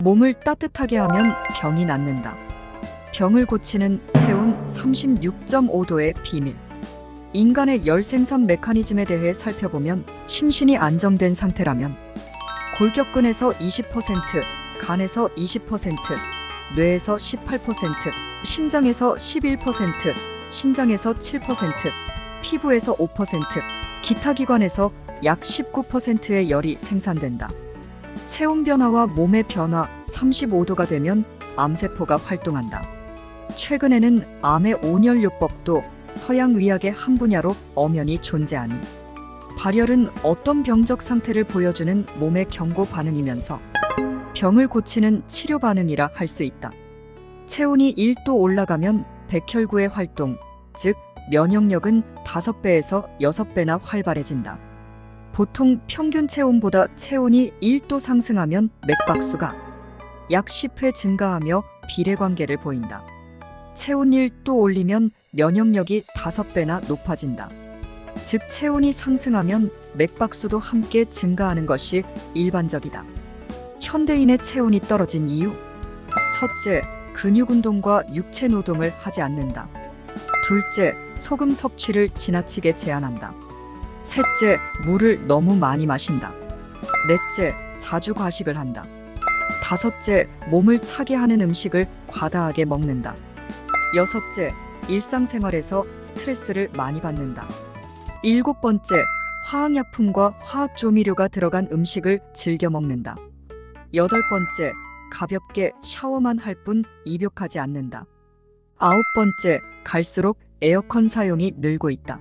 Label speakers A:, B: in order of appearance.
A: 몸을 따뜻하게 하면 병이 낫는다. 병을 고치는 체온 36.5도의 비밀. 인간의 열 생산 메커니즘에 대해 살펴보면 심신이 안정된 상태라면 골격근에서 20%, 간에서 20%, 뇌에서 18%, 심장에서 11%, 신장에서 7%, 피부에서 5%, 기타 기관에서 약 19%의 열이 생산된다. 체온 변화와 몸의 변화 35도가 되면 암세포가 활동한다. 최근에는 암의 온열요법도 서양 의학의 한 분야로 엄연히 존재하니 발열은 어떤 병적 상태를 보여주는 몸의 경고 반응이면서 병을 고치는 치료 반응이라 할 수 있다. 체온이 1도 올라가면 백혈구의 활동, 즉 면역력은 5배에서 6배나 활발해진다. 보통 평균 체온보다 체온이 1도 상승하면 맥박수가 약 10회 증가하며 비례관계를 보인다. 체온 1도 올리면 면역력이 5배나 높아진다. 즉 체온이 상승하면 맥박수도 함께 증가하는 것이 일반적이다. 현대인의 체온이 떨어진 이유 첫째, 근육 운동과 육체 노동을 하지 않는다. 둘째, 소금 섭취를 지나치게 제한한다. 셋째, 물을 너무 많이 마신다. 넷째, 자주 과식을 한다. 다섯째, 몸을 차게 하는 음식을 과다하게 먹는다. 여섯째, 일상생활에서 스트레스를 많이 받는다. 일곱 번째, 화학약품과 화학조미료가 들어간 음식을 즐겨 먹는다. 여덟 번째, 가볍게 샤워만 할 뿐 입욕하지 않는다. 아홉 번째, 갈수록 에어컨 사용이 늘고 있다.